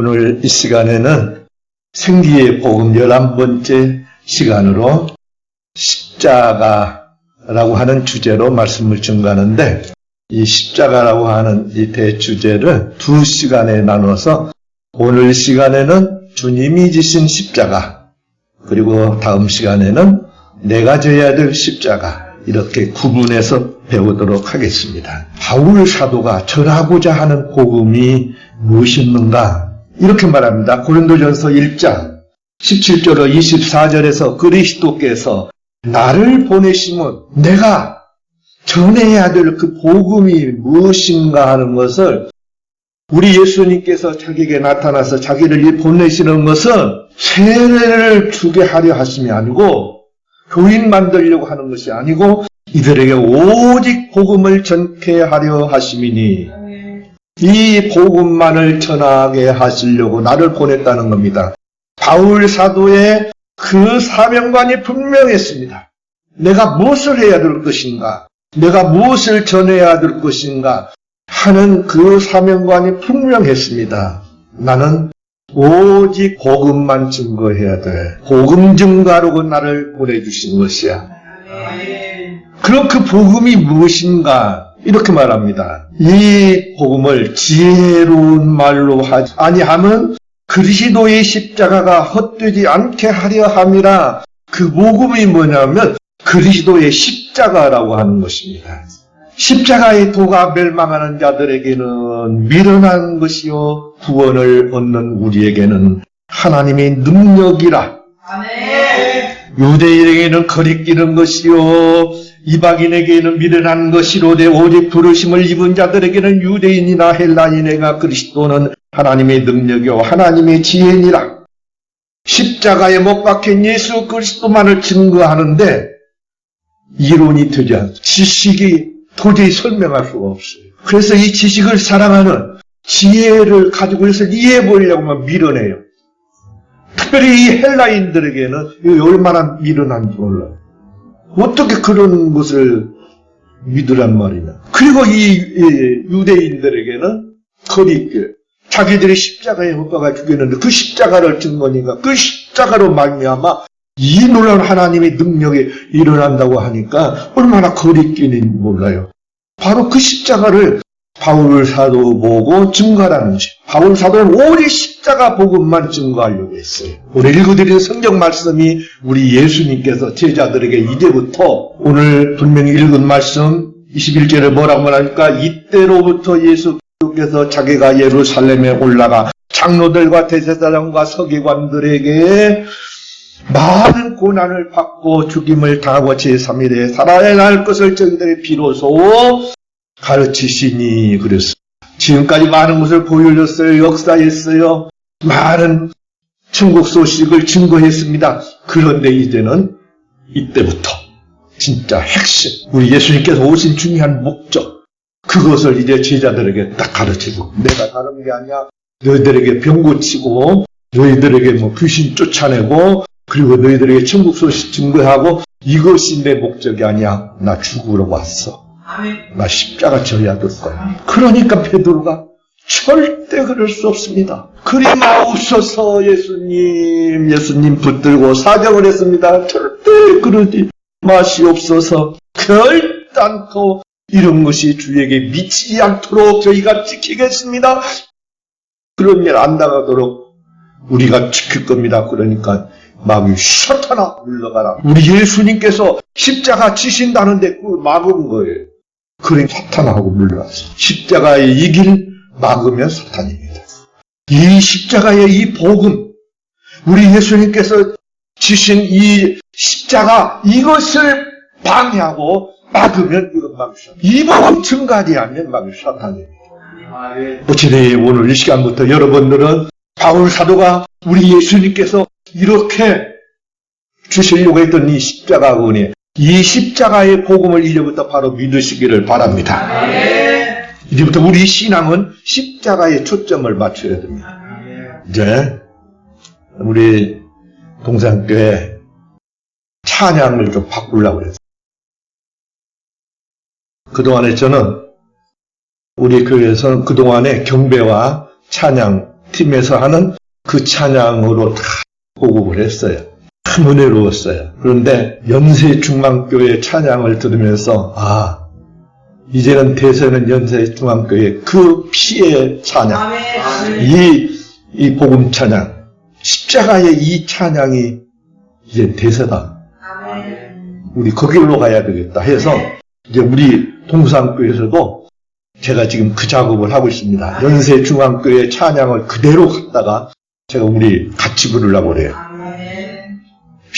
오늘 이 시간에는 생기의 복음 11번째 시간으로 십자가라고 하는 주제로 말씀을 증가하는데 이 십자가라고 하는 이 대주제를 두 시간에 나눠서 오늘 시간에는 주님이 지신 십자가 그리고 다음 시간에는 내가 져야 될 십자가 이렇게 구분해서 배우도록 하겠습니다. 바울 사도가 전하고자 하는 복음이 무엇이었는가? 이렇게 말합니다. 고린도전서 1장 17절로 24절에서 그리스도께서 나를 보내심은 내가 전해야 될 그 복음이 무엇인가 하는 것을 우리 예수님께서 자기에게 나타나서 자기를 보내시는 것은 세례를 주게 하려 하심이 아니고 교인 만들려고 하는 것이 아니고 이들에게 오직 복음을 전케 하려 하심이니 이 복음만을 전하게 하시려고 나를 보냈다는 겁니다. 바울 사도의 그 사명관이 분명했습니다. 내가 무엇을 해야 될 것인가? 내가 무엇을 전해야 될 것인가? 하는 그 사명관이 분명했습니다. 나는 오직 복음만 증거해야 돼. 복음 증가로 나를 보내주신 것이야. 그럼 그 복음이 무엇인가? 이렇게 말합니다. 이 복음을 지혜로운 말로 하지 아니하면 그리스도의 십자가가 헛되지 않게 하려 함이라 그 복음이 뭐냐면 그리스도의 십자가라고 하는 것입니다. 십자가의 도가 멸망하는 자들에게는 미련한 것이요 구원을 얻는 우리에게는 하나님의 능력이라 유대인에게는 거리끼는 것이요 이방인에게는 미련한 것이로되 오직 부르심을 입은 자들에게는 유대인이나 헬라인에가 그리스도는 하나님의 능력이요 하나님의 지혜니라 십자가에 못 박힌 예수 그리스도만을 증거하는데 이론이 되지 않습니다. 지식이 도저히 설명할 수가 없어요. 그래서 이 지식을 사랑하는 지혜를 가지고 해서 이해해 보려고만 밀어내요. 특별히 이 헬라인들에게는 얼마나 미련한지 몰라요. 어떻게 그런 것을 믿으란 말이냐. 그리고 이, 이 유대인들에게는 거리길 자기들이 십자가에 못 박아 죽였는데 그 십자가를 증거니까 그 십자가로 말미암아 이 놀라운 하나님의 능력이 일어난다고 하니까 얼마나 거리끼는지 몰라요. 바로 그 십자가를 바울 사도 보고 증거라는 것이. 바울 사도는 오직 십자가 복음만 증거하려고 했어요. 오늘 읽어드린 성경 말씀이 우리 예수님께서 제자들에게 이제부터 오늘 분명히 읽은 말씀 21절에 뭐라고 말하니까 이때로부터 예수께서 자기가 예루살렘에 올라가 장로들과 대제사장과 서기관들에게 많은 고난을 받고 죽임을 당하고 제3일에 살아야 할 것을 저희들이 비로소 가르치시니 그랬습니다. 지금까지 많은 것을 보여줬어요. 역사했어요. 많은 천국 소식을 증거했습니다. 그런데 이제는 이때부터 진짜 핵심, 우리 예수님께서 오신 중요한 목적, 그것을 이제 제자들에게 딱 가르치고 내가 다른 게 아니야. 너희들에게 병 고치고 너희들에게 뭐 귀신 쫓아내고 그리고 너희들에게 천국 소식 증거하고 이것이 내 목적이 아니야. 나 죽으러 왔어. 나 십자가 져야 될 거야. 그러니까 베드로가 절대 그럴 수 없습니다. 그리 마옵소서 예수님, 예수님 붙들고 사정을 했습니다. 절대 그러지 마시옵소서. 결단코 이런 것이 주에게 미치지 않도록 저희가 지키겠습니다. 그런 일 안 나가도록 우리가 지킬 겁니다. 그러니까 마음이 셔타나 물러가라. 우리 예수님께서 십자가 지신다는데 그걸 막은 거예요. 그래 사탄하고 물러났어. 십자가의 이 길 막으면 사탄입니다. 이 십자가의 이 복음, 우리 예수님께서 지신 이 십자가 이것을 방해하고 막으면 이건 막으셔. 이 복음 증가하지 않으면 막을 사탄입니다. 어찌되 오늘 이 시간부터 여러분들은 바울 사도가 우리 예수님께서 이렇게 주시려고 했던 이 십자가 은혜, 이 십자가의 복음을 이제부터 바로 믿으시기를 바랍니다. 이제부터 우리 신앙은 십자가에 초점을 맞춰야 됩니다. 이제 우리 동산교회 찬양을 좀 바꾸려고 그랬어요. 그동안에 저는 우리 교회에서는 그동안에 경배와 찬양 팀에서 하는 그 찬양으로 다 보급을 했어요. 참 은혜로웠어요. 그런데 연세 중앙교회 찬양을 들으면서 아 이제는 대세는 연세 중앙교회 그 피의 찬양 아멘. 이, 이 복음 찬양 십자가의 이 찬양이 이제 대세다. 아멘. 우리 거기로 가야 되겠다 해서 이제 우리 동산교에서도 제가 지금 그 작업을 하고 있습니다. 연세 중앙교회 찬양을 그대로 갖다가 제가 우리 같이 부르려고 그래요.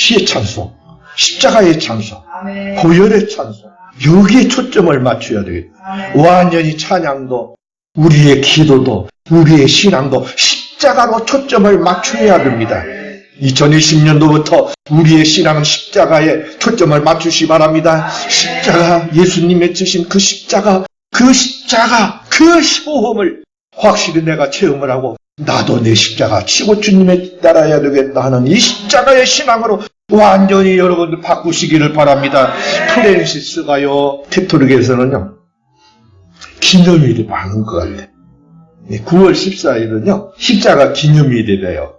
피의 찬송, 십자가의 찬송. 고열의 찬송. 여기에 초점을 맞춰야 되겠다. 완전히 찬양도, 우리의 기도도, 우리의 신앙도 십자가로 초점을 맞춰야 됩니다. 2020년도부터 우리의 신앙은 십자가에 초점을 맞추시 바랍니다. 십자가, 예수님의 지신 그 십자가, 그 십자가, 그 시호흡을 확실히 내가 체험을 하고 나도 내 십자가 치고 주님의 따라야 되겠다 하는 이 십자가의 신앙으로 완전히 여러분들 바꾸시기를 바랍니다. 프랜시스가요, 캐토릭에서는요, 기념일이 많은 것 같아요. 9월 14일은요, 십자가 기념일이래요.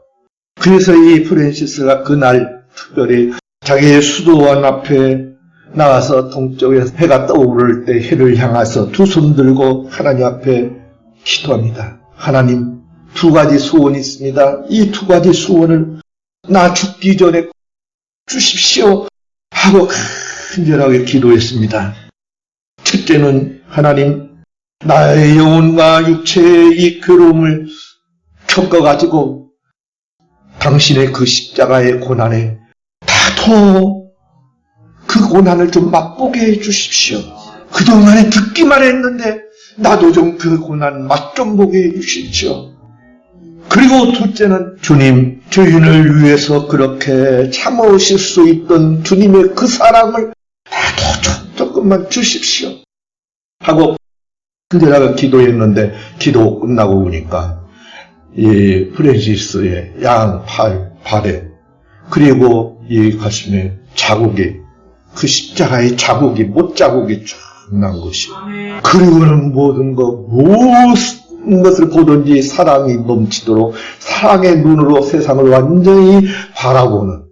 그래서 이 프랜시스가 그날 특별히 자기의 수도원 앞에 나와서 동쪽에서 해가 떠오를 때 해를 향해서 두 손 들고 하나님 앞에 기도합니다. 하나님, 두 가지 소원이 있습니다. 이 두 가지 소원을 나 죽기 전에 주십시오. 하고 간절하게 기도했습니다. 첫째는 하나님, 나의 영혼과 육체의 이 괴로움을 겪어가지고 당신의 그 십자가의 고난에 다도 그 고난을 좀 맛보게 해 주십시오. 그동안에 듣기만 했는데 나도 좀 그 고난 맛 좀 보게 해 주십시오. 그리고 둘째는 주님, 주인을 위해서 그렇게 참으실 수 있던 주님의 그 사랑을 나도 좀, 조금만 주십시오. 하고 간절하게 기도했는데 기도 끝나고 보니까 이 프랜시스의 양 팔, 발에 그리고 이 가슴에 자국이 그 십자가의 자국이 못 자국이 쫙 난 것이. 그리고는 모든 것 무슨 것을 보든지 사랑이 넘치도록 사랑의 눈으로 세상을 완전히 바라보는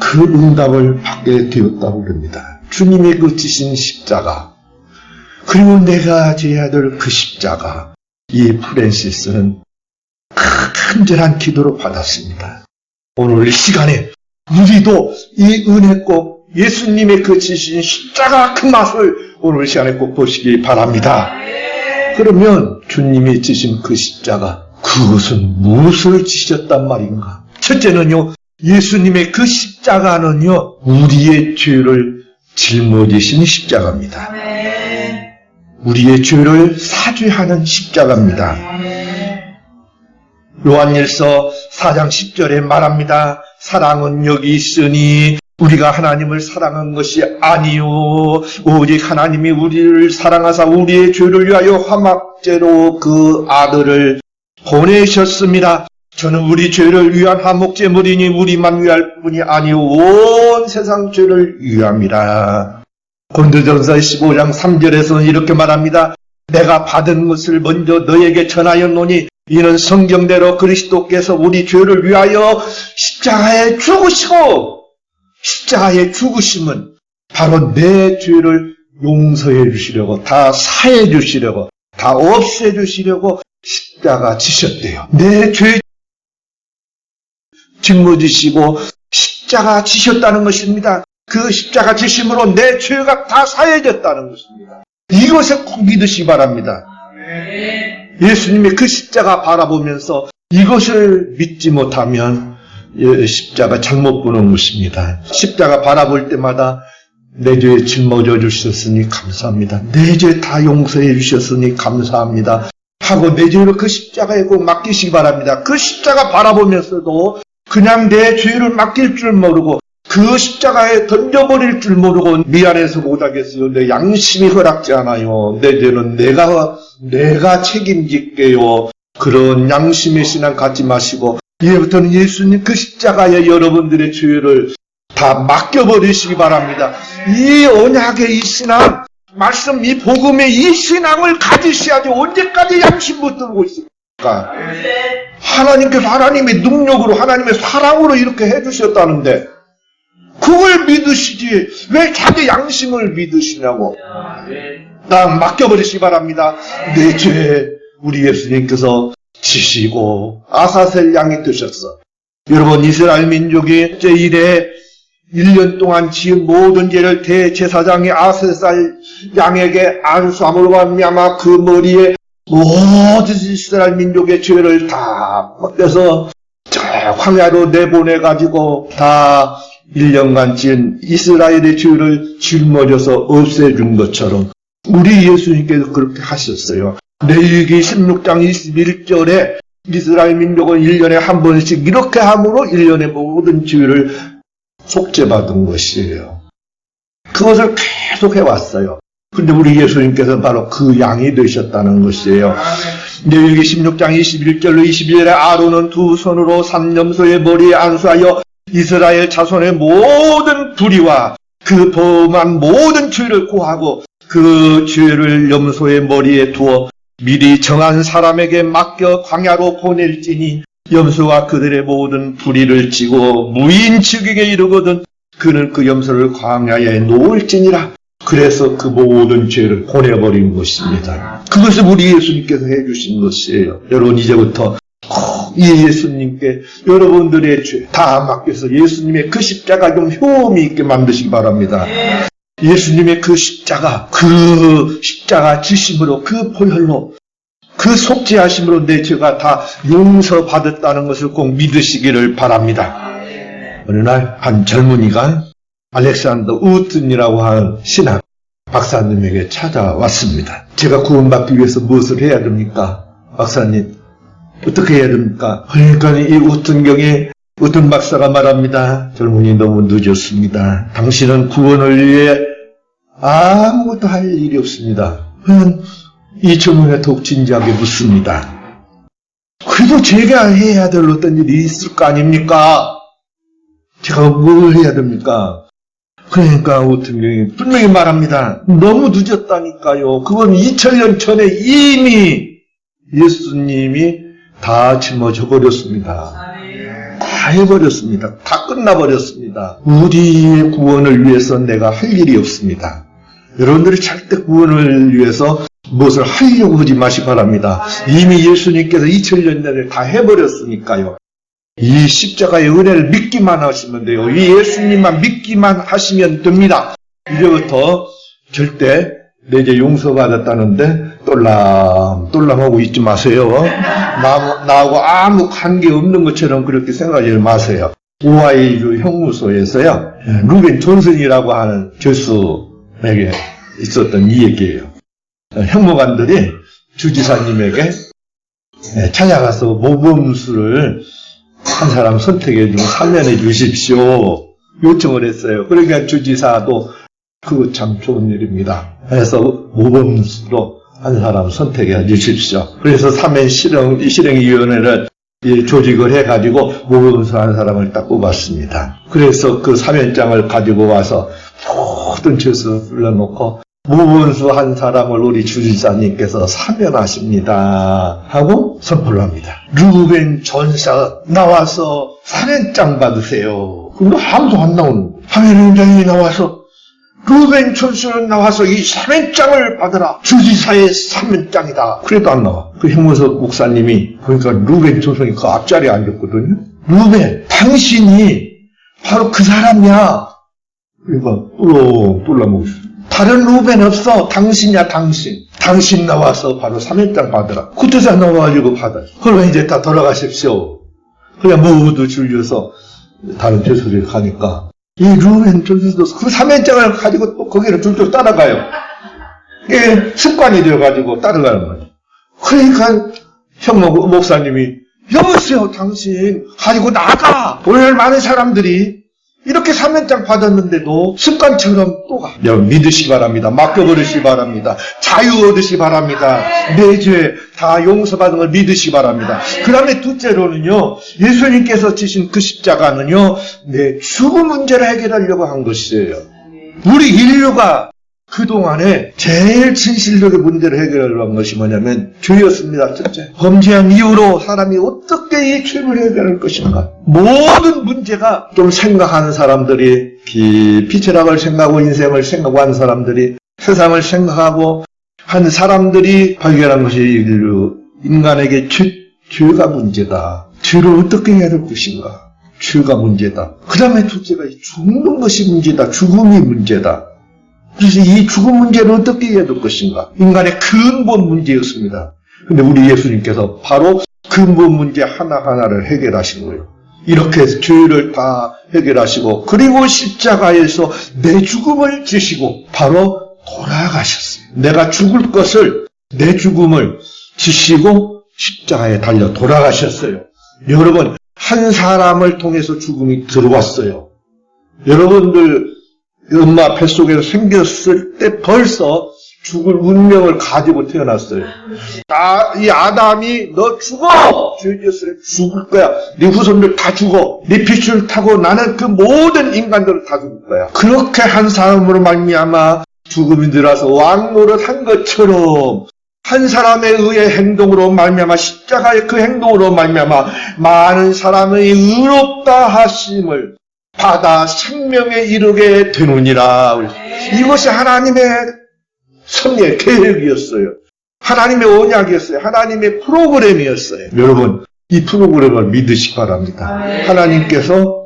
그 응답을 받게 되었다고 그럽니다. 주님의 그 지신 십자가 그리고 내가 지어야 될 그 십자가 이 프랜시스는 간절한 기도로 받았습니다. 오늘 이 시간에 우리도 이 은혜 꼭 예수님의 그 지신 십자가 그 맛을 오늘 시간에 꼭 보시기 바랍니다. 그러면 주님이 지신 그 십자가 그것은 무엇을 지셨단 말인가? 첫째는요. 예수님의 그 십자가는요. 우리의 죄를 짊어지신 십자가입니다. 우리의 죄를 사죄하는 십자가입니다. 요한일서 4장 10절에 말합니다. 사랑은 여기 있으니 우리가 하나님을 사랑한 것이 아니요 오직 하나님이 우리를 사랑하사 우리의 죄를 위하여 화막제로 그 아들을 보내셨습니다. 저는 우리 죄를 위한 화목제물이니 우리만 위할 뿐이 아니요 온 세상 죄를 위함이라. 고린도전서 15장 3절에서는 이렇게 말합니다. 내가 받은 것을 먼저 너에게 전하였노니 이는 성경대로 그리스도께서 우리 죄를 위하여 십자가에 죽으시고 십자가에 죽으심은 바로 내 죄를 용서해 주시려고 다 사해 주시려고 다 없애 주시려고 십자가 지셨대요. 내 죄 짊어지시고 십자가 지셨다는 것입니다. 그 십자가 지심으로 내 죄가 다 사해졌다는 것입니다. 이것을 꼭 믿으시기 바랍니다. 예수님의 그 십자가 바라보면서 이것을 믿지 못하면 예, 십자가 잘못 보는 것입니다. 십자가 바라볼 때마다 내 죄 짊어져 주셨으니 감사합니다. 내 죄 다 용서해 주셨으니 감사합니다. 하고 내 죄를 그 십자가에 꼭 맡기시기 바랍니다. 그 십자가 바라보면서도 그냥 내 죄를 맡길 줄 모르고 그 십자가에 던져버릴 줄 모르고 미안해서 못하겠어요. 내 양심이 허락지 않아요. 내 죄는 내가 내가 책임질게요. 그런 양심의 신앙 갖지 마시고 이제부터는 예수님 그 십자가에 여러분들의 죄를 다 맡겨버리시기 바랍니다. 이 언약의 이 신앙, 말씀 이 복음의 이 신앙을 가지셔야지 언제까지 양심 붙들고 있습니까? 하나님께서 하나님의 능력으로 하나님의 사랑으로 이렇게 해주셨다는데 그걸 믿으시지 왜 자기 양심을 믿으시냐고 딱 맡겨버리시기 바랍니다. 내 죄 우리 예수님께서 지시고 아사셀 양이 되셨어. 여러분 이스라엘 민족이 제1회 1년 동안 지은 모든 죄를 대제사장이 아세살 양에게 안수함으로 말미암아 그 머리에 모든 이스라엘 민족의 죄를 다 벗겨서 저 황야로 내보내가지고 다 1년간 지은 이스라엘의 죄를 짊어져서 없애준 것처럼 우리 예수님께서 그렇게 하셨어요. 레위기 16장 21절에 이스라엘 민족은 1년에 한 번씩 이렇게 함으로 1년의 모든 죄를 속죄받은 것이에요. 그것을 계속 해왔어요. 근데 우리 예수님께서 바로 그 양이 되셨다는 것이에요. 레위기 16장 21절로 22절에 아론은 두 손으로 삼염소의 머리에 안수하여 이스라엘 자손의 모든 불의와 그 범한 모든 죄를 고하고 그 죄를 염소의 머리에 두어 미리 정한 사람에게 맡겨 광야로 보낼지니 염소가 그들의 모든 불의를 지고 무인 즉에게 이르거든 그는 그 염소를 광야에 놓을지니라 그래서 그 모든 죄를 보내버린 것입니다. 그것을 우리 예수님께서 해주신 것이에요. 여러분 이제부터 꼭이 예수님께 여러분들의 죄 다 맡겨서 예수님의 그 십자가 좀 효험이 있게 만드시기 바랍니다. 예수님의 그 십자가, 그 십자가 지심으로, 그 보혈로, 그 속죄하심으로 내 죄가 다 용서받았다는 것을 꼭 믿으시기를 바랍니다. 어느 날 한 젊은이가 알렉산더 우튼이라고 하는 신학 박사님에게 찾아왔습니다. 제가 구원받기 위해서 무엇을 해야 됩니까? 박사님, 어떻게 해야 됩니까? 그러니까 이 우튼 경에 우튼 박사가 말합니다. 젊은이 너무 늦었습니다. 당신은 구원을 위해 아무것도 할 일이 없습니다. 그냥 이 젊은이가 더욱 진지하게 묻습니다. 그래도 제가 해야 될 어떤 일이 있을 거 아닙니까? 제가 뭘 해야 됩니까? 그러니까 우튼경이 분명히 말합니다. 너무 늦었다니까요. 그건 2000년 전에 이미 예수님이 다 짊어져 버렸습니다. 다 해버렸습니다. 다 끝나버렸습니다. 우리의 구원을 위해서 내가 할 일이 없습니다. 여러분들이 절대 구원을 위해서 무엇을 하려고 하지 마시 기 바랍니다. 이미 예수님께서 2000년 전에 다 해버렸으니까요. 이 십자가의 은혜를 믿기만 하시면 돼요. 이 예수님만 믿기만 하시면 됩니다. 이제부터 절대 내 이제 용서받았다는데 똘람 똘람하고 있지 마세요. 나, 나하고 아무 관계 없는 것처럼 그렇게 생각하지 마세요. 오하이주 형무소에서요. 루벤 존슨이라고 하는 교수 에게 있었던 이 얘기예요. 형무관들이 주지사님에게 예, 찾아가서 모범수를 한 사람 선택해 주고 사면해 주십시오. 요청을 했어요. 그러니까 주지사도 그거 참 좋은 일입니다. 해서 모범수로 한 사람 선택해 주십시오. 그래서 사면 실행, 실행위원회를 이 조직을 해가지고 모범수 한 사람을 딱 뽑았습니다. 그래서 그 사면장을 가지고 와서 모든 죄수 불러놓고 모범수 한 사람을 우리 주지사님께서 사면하십니다. 하고 선포를 합니다. 루벤 전사 나와서 사면장 받으세요. 근데 아무도 안 나오는 거예요. 사면장이 나와서 루벤 전수는 나와서 이 사면장을 받으라. 주지사의 사면장이다. 그래도 안 나와. 그 형무석 목사님이 보니까 루벤 전수이 그 앞자리에 앉았거든요. 루벤, 당신이 바로 그 사람이야. 그러니까 뚫어 뚫어먹고 있어. 다른 루벤 없어. 당신이야 당신. 당신 나와서 바로 사면장 받으라. 그때서 나와가지고 받아. 그러면 이제 다 돌아가십시오. 그냥 모두 줄여서 다른 죄수들이 가니까 이 루벤 존스도 그 사면장을 가지고 또 거기를 줄줄 따라가요. 이게 습관이 되어가지고 따라가는 거예요. 그러니까 형목 목사님이 여보세요 당신 가지고 나가 오늘 많은 사람들이 이렇게 사면장 받았는데도 습관처럼 또 가. 여러분 믿으시기 바랍니다. 맡겨버리시기 바랍니다. 자유 얻으시기 바랍니다. 내 죄 다 용서받은 걸 믿으시기 바랍니다. 그 다음에 둘째로는요. 예수님께서 지신 그 십자가는요. 내 죽음 문제를 해결하려고 한 것이에요. 우리 인류가 그 그동안에 제일 진실력의 문제를 해결한 것이 뭐냐면 죄였습니다. 첫째. 범죄한 이후로 사람이 어떻게 이 죄를 해결할 것인가. 모든 문제가 좀 생각하는 사람들이 깊이 철학을 생각하고 인생을 생각하고 하는 사람들이 세상을 생각하고 한 사람들이 발견한 것이 인류, 인간에게 죄, 죄가 문제다. 죄를 어떻게 해야 될 것인가. 죄가 문제다. 그 다음에 둘째가 죽는 것이 문제다. 죽음이 문제다. 그래서 이 죽음 문제를 어떻게 해야 될 것인가? 인간의 근본 문제였습니다. 근데 우리 예수님께서 바로 근본 문제 하나하나를 해결하신 거예요. 이렇게 죄를 다 해결하시고, 그리고 십자가에서 내 죽음을 지시고, 바로 돌아가셨어요. 내가 죽을 것을, 내 죽음을 지시고, 십자가에 달려 돌아가셨어요. 여러분, 한 사람을 통해서 죽음이 들어왔어요. 여러분들 엄마 뱃속에서 생겼을 때 벌써 죽을 운명을 가지고 태어났어요. 아, 이 아담이 너 죽어! 죄지었으니 죽을 거야. 네 후손들 다 죽어. 네 빛을 타고 나는 그 모든 인간들을 다 죽을 거야. 그렇게 한 사람으로 말미암아 죽음이 들어서 왕노릇 한 것처럼 한 사람에 의해 행동으로 말미암아 십자가의 그 행동으로 말미암아 많은 사람의 의롭다 하심을 받아 생명에 이르게 되느니라. 이것이 하나님의 섭리의 계획이었어요. 하나님의 언약이었어요. 하나님의 프로그램이었어요. 여러분, 이 프로그램을 믿으시기 바랍니다. 하나님께서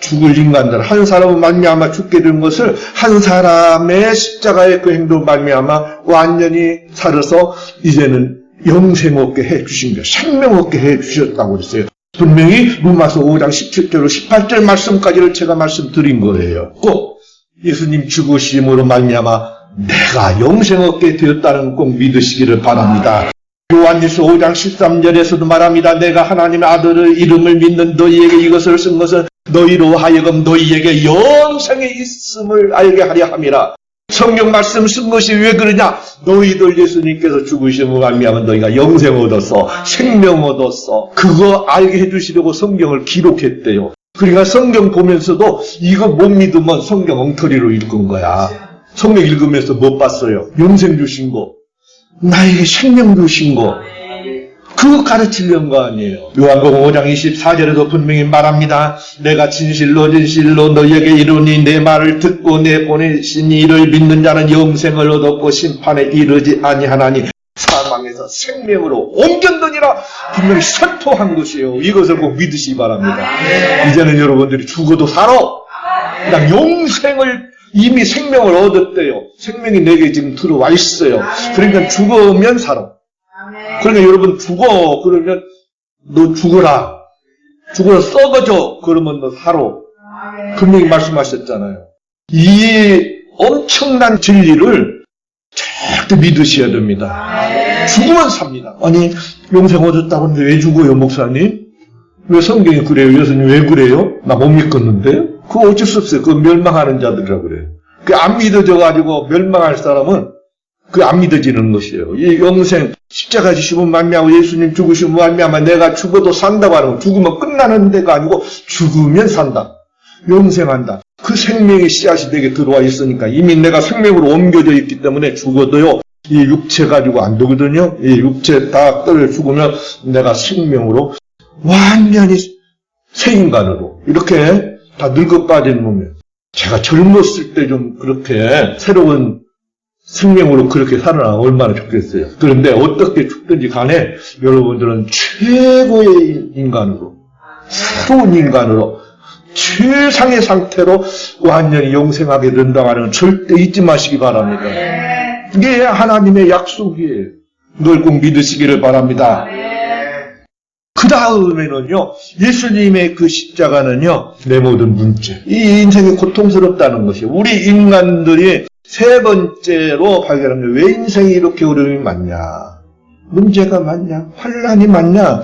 죽을 인간들 한 사람은 말미암아 죽게 된 것을 한 사람의 십자가의 그 행동 말미암아 완전히 살아서 이제는 영생 얻게 해 주신 거예요. 생명 얻게 해 주셨다고 그랬어요. 분명히 로마서 5장 17절 18절 말씀까지를 제가 말씀드린 거예요. 꼭 예수님 죽으심으로 말미암아 내가 영생 얻게 되었다는 꼭 믿으시기를 바랍니다. 요한일서 5장 13절에서도 말합니다. 내가 하나님의 아들의 이름을 믿는 너희에게 이것을 쓴 것은 너희로 하여금 너희에게 영생이 있음을 알게 하려 함이라. 성경 말씀 쓴 것이 왜 그러냐? 너희들 예수님께서 죽으심을 말미암아 너희가 영생 얻었어. 생명 얻었어. 그거 알게 해주시려고 성경을 기록했대요. 그러니까 성경 보면서도 이거 못 믿으면 성경 엉터리로 읽은 거야. 성경 읽으면서 못 봤어요. 영생 주신 거. 나에게 생명 주신 거. 그거 가르치려는 거 아니에요. 요한복음 5장 24절에도 분명히 말합니다. 내가 진실로 진실로 너희에게 이르니 내 말을 듣고 내 보내신 이를 믿는 자는 영생을 얻었고 심판에 이르지 아니하나니 사망에서 생명으로 옮겼느니라 분명히 선포한 것이에요. 이것을 꼭 믿으시기 바랍니다. 이제는 여러분들이 죽어도 살아. 그냥 용생을 이미 생명을 얻었대요. 생명이 내게 지금 들어와 있어요. 그러니까 죽으면 살아. 그러니까 여러분 죽어. 그러면 너 죽어라. 죽어라. 썩어져. 그러면 너 살아. 분명히 말씀하셨잖아요. 이 엄청난 진리를 절대 믿으셔야 됩니다. 죽으면 삽니다. 아니 영생 얻었다고 하는데 왜 죽어요 목사님? 왜 성경이 그래요? 예수님 왜 그래요? 나 못 믿겠는데? 그거 어쩔 수 없어요. 그거 멸망하는 자들이라 그래요. 그 안 믿어져 가지고 멸망할 사람은 그 안 믿어지는 것이에요. 이 영생 십자가 지시면 말미암아 예수님 죽으시면 말미암아 내가 죽어도 산다고 하는 거 죽으면 끝나는 데가 아니고 죽으면 산다. 영생한다. 그 생명의 씨앗이 내게 들어와 있으니까 이미 내가 생명으로 옮겨져 있기 때문에 죽어도요. 이 육체 가지고 안 되거든요. 이 육체 다 떨어 죽으면 내가 생명으로 완전히 새 인간으로 이렇게 다 늙어 빠진 몸에 제가 젊었을 때 좀 그렇게 새로운 생명으로 그렇게 살아나 얼마나 좋겠어요. 그런데 어떻게 죽든지 간에 여러분들은 최고의 인간으로, 새로운 인간으로, 최상의 상태로 완전히 영생하게 건 절대 잊지 마시기 바랍니다. 이게 하나님의 약속이에요. 널꼭 믿으시기를 바랍니다. 그 다음에는요, 예수님의 그 십자가는요, 내 모든 문제. 이 인생이 고통스럽다는 것이에요. 우리 인간들이 세 번째로 게왜 인생이 이렇게 어려움이 많냐? 문제가 많냐? 환란이 많냐?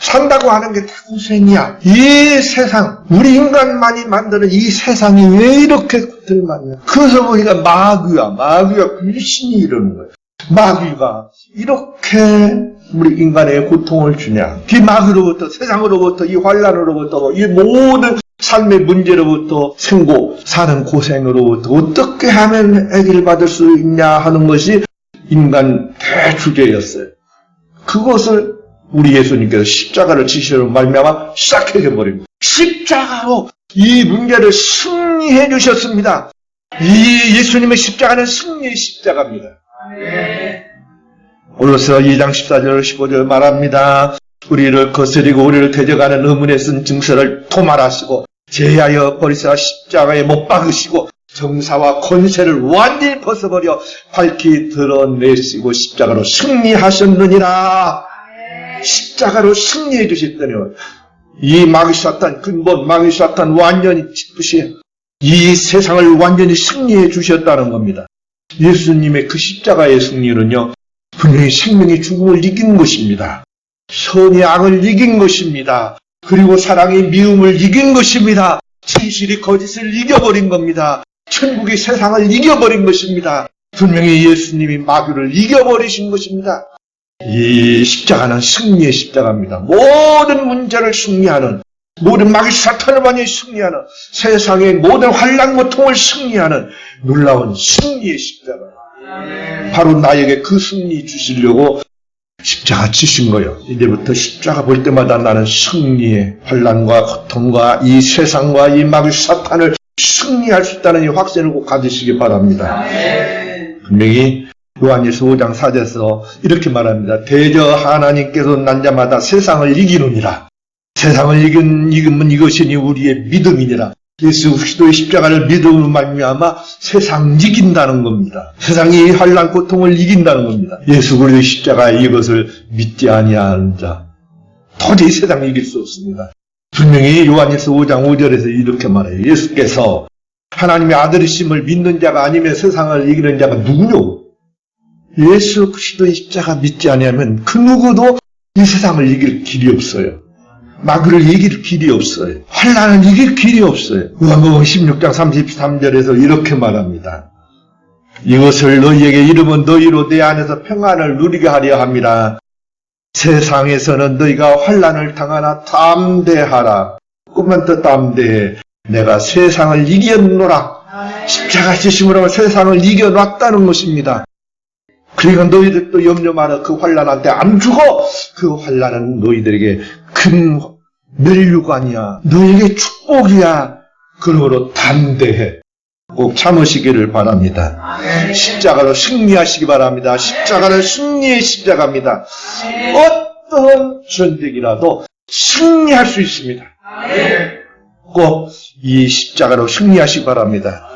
산다고 하는 게 다 고생이야. 이 세상, 우리 인간만이 만드는 이 세상이 왜 이렇게 고통이 많냐? 그래서 보니까 마귀야, 마귀가 귀신이 이러는 거예요. 마귀가 이렇게 우리 인간의 고통을 주냐? 이 마귀로부터, 세상으로부터, 이 환란으로부터, 이 모든 삶의 문제로부터 생고, 사는 고생으로부터 어떻게 하면 해결 받을 수 있냐 하는 것이 인간 대주제였어요. 그것을 우리 예수님께서 십자가를 지시로 말미암아 시작해 버립니다. 십자가로 이 문제를 승리해 주셨습니다. 이 예수님의 십자가는 승리의 십자가입니다. 오로서 2장 14절 15절 말합니다. 우리를 거스리고 우리를 대적하는 의문에 쓴 증서를 토말하시고 제하여 버리사 십자가에 못 박으시고 정사와 권세를 완전히 벗어버려 밝히 드러내시고 십자가로 승리하셨느니라. 십자가로 승리해 주셨더니요. 이 마귀 사탄 근본 마귀 사탄 완전히 짓부시 이 세상을 완전히 승리해 주셨다는 겁니다. 예수님의 그 십자가의 승리는요. 분명히 생명이 죽음을 이긴 것입니다. 선이 악을 이긴 것입니다. 그리고 사랑이 미움을 이긴 것입니다. 진실이 거짓을 이겨버린 겁니다. 천국이 세상을 이겨버린 것입니다. 분명히 예수님이 마귀를 이겨버리신 것입니다. 이 십자가는 승리의 십자가입니다. 모든 문제를 승리하는 모든 마귀 사탄을 완전히 승리하는 세상의 모든 환란 고통을 승리하는 놀라운 승리의 십자가. 바로 나에게 그 승리 주시려고 십자가 치신 거예요. 이제부터 십자가 볼 때마다 나는 승리의 환란과 고통과 이 세상과 이 마귀 사탄을 승리할 수 있다는 이 확신을 꼭 가지시기 바랍니다. 분명히 요한일서 5장 4절에서 이렇게 말합니다. 대저 하나님께서 난 자마다 세상을 이기느니라. 세상을 이긴 이기면 이것이니 우리의 믿음이니라. 예수 그리스도의 십자가를 믿음으로 말미암아 세상 이긴다는 겁니다. 세상이 환란 고통을 이긴다는 겁니다. 예수 그리스도의 십자가에 이것을 믿지 아니하는 자 도저히 세상을 이길 수 없습니다. 분명히 요한일서 5장 5절에서 이렇게 말해요. 예수께서 하나님의 아들이심을 믿는 자가 아니면 세상을 이기는 자가 누구뇨? 예수 그리스도의 십자가 믿지 아니하면 그 누구도 이 세상을 이길 길이 없어요. 마귀를 이길 길이 없어요. 환란을 이길 길이 없어요. 요한복음 16장 33절에서 이렇게 말합니다. 이것을 너희에게 이르면 너희로 내 안에서 평안을 누리게 하려 함이라. 세상에서는 너희가 환란을 당하나 담대하라. 꿈만 더 담대해. 내가 세상을 이겼노라. 십자가 지심으로 세상을 이겨놨다는 것입니다. 그러니까 너희들도 염려 마라. 그 환란한테 안 죽어. 그 환란은 너희들에게 큰 멸류관이야. 너에게 축복이야. 그러므로 담대해. 꼭 참으시기를 바랍니다. 십자가로 승리하시기 바랍니다. 십자가는 승리의 십자가입니다. 어떤 전쟁이라도 승리할 수 있습니다. 꼭 이 십자가로 승리하시기 바랍니다.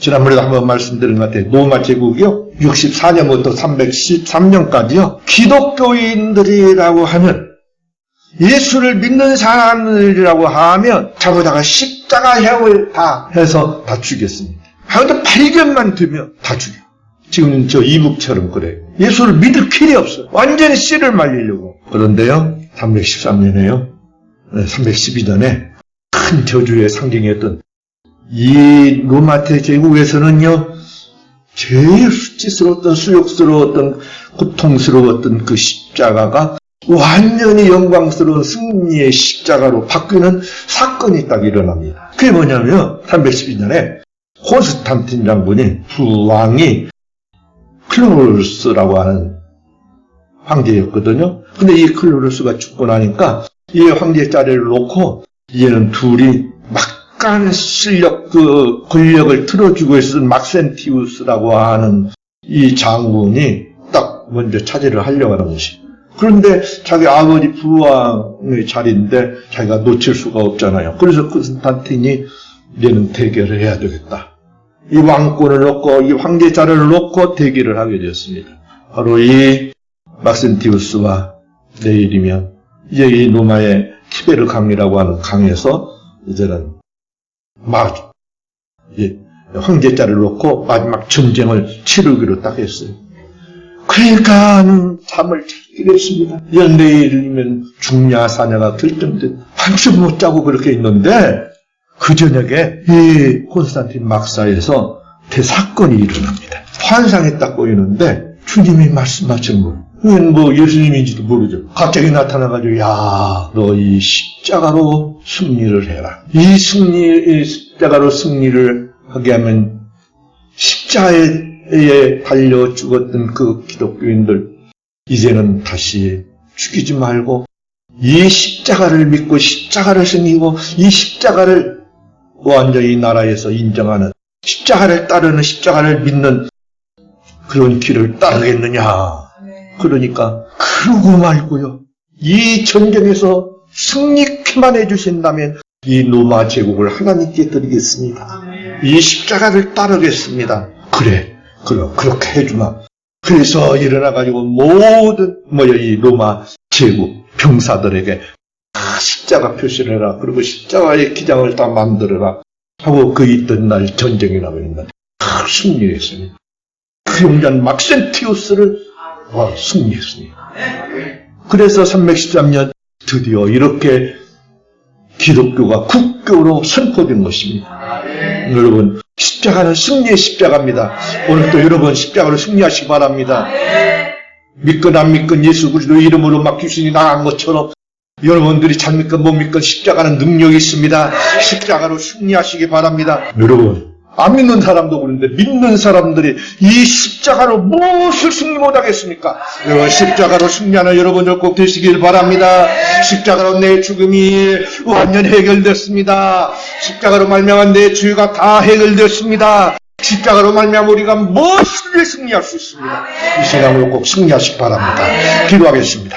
지난번에도 한번 말씀드린 것 같아요. 로마 제국이요. 64년부터 313년까지요. 기독교인들이라고 하면 예수를 믿는 사람들이라고 하면 잡아다가 십자가 형을 다 해서 다 죽였습니다. 하여튼 발견만 되면 다 죽여. 지금 저 이북처럼 그래요. 예수를 믿을 길이 없어요. 완전히 씨를 말리려고. 그런데요, 313년에요. 312년에 큰 저주의 상징이었던 이 로마테 제국에서는요, 제일 수치스러웠던, 수욕스러웠던, 고통스러웠던 그 십자가가 완전히 영광스러운 승리의 십자가로 바뀌는 사건이 딱 일어납니다. 그게 뭐냐면, 312년에 콘스탄틴 장군이 부왕이 클로루스라고 하는 황제였거든요. 근데 이 클로루스가 죽고 나니까 이 황제 자리를 놓고 얘는 둘이 막간 실력 그 권력을 틀어주고 있었던 막센티우스라고 하는 이 장군이 딱 먼저 차지를 하려고 하는 것이. 그런데 자기 아버지 부왕의 자리인데 자기가 놓칠 수가 없잖아요. 그래서 콘스탄틴이 얘는 대결을 해야 되겠다. 이 왕권을 놓고 이 황제 자리를 놓고 대결을 하게 되었습니다. 바로 이 막센티우스와 내일이면 이제 이 로마의 티베르 강이라고 하는 강에서 이제는 막이 황제 자리를 놓고 마지막 전쟁을 치르기로 딱 했어요. 그러니까 잠을 자 기로 했습니다. 내일이면 죽냐 사냐가 결정된 한숨 못 자고 그렇게 있는데 그 저녁에 이 콘스탄틴 막사에서 대사건이 일어납니다. 환상이 딱 보이는데 주님이 말씀하신 거 그건 뭐 예수님인지도 모르죠. 갑자기 나타나가지고, 야, 너 이 십자가로 승리를 해라. 이 승리, 이 십자가로 승리를 하게 하면 십자가에 달려 죽었던 그 기독교인들, 이제는 다시 죽이지 말고, 이 십자가를 믿고 십자가를 승리고, 이 십자가를 완전히 나라에서 인정하는, 십자가를 따르는, 십자가를 믿는 그런 길을 따르겠느냐. 그러니까 그러고 말고요. 이 전쟁에서 승리케만 해주신다면 이 로마 제국을 하나님께 드리겠습니다. 이 십자가를 따르겠습니다. 그래, 그럼 그렇게 해주마. 그래서 일어나가지고 모든 뭐야 이 로마 제국 병사들에게 다 십자가 표시를 해라. 그리고 십자가의 기장을 다 만들어라. 하고 그 있던 날 전쟁이 있는 다 승리했습니다. 그 용전 막센티우스를 와, 승리했습니다. 그래서 313년 드디어 이렇게 기독교가 국교로 선포된 것입니다. 여러분, 십자가는 승리의 십자가입니다. 오늘도 여러분 십자가로 승리하시기 바랍니다. 믿건 안 믿건 예수 그리스도 이름으로 막 귀신이 나간 것처럼 여러분들이 잘 믿건 못 믿건 십자가는 능력이 있습니다. 십자가로 승리하시기 바랍니다. 여러분, 안 믿는 사람도 그런데 믿는 사람들이 이 십자가로 무엇을 승리 못하겠습니까? 여러분 십자가로 승리하는 여러분들 꼭 되시길 바랍니다. 십자가로 내 죽음이 완전 해결됐습니다. 십자가로 말미암아 내 죄가 다 해결됐습니다. 십자가로 말미암아 우리가 무엇을 승리할 수 있습니다. 이 시간으로 꼭 승리하시기 바랍니다. 기도하겠습니다.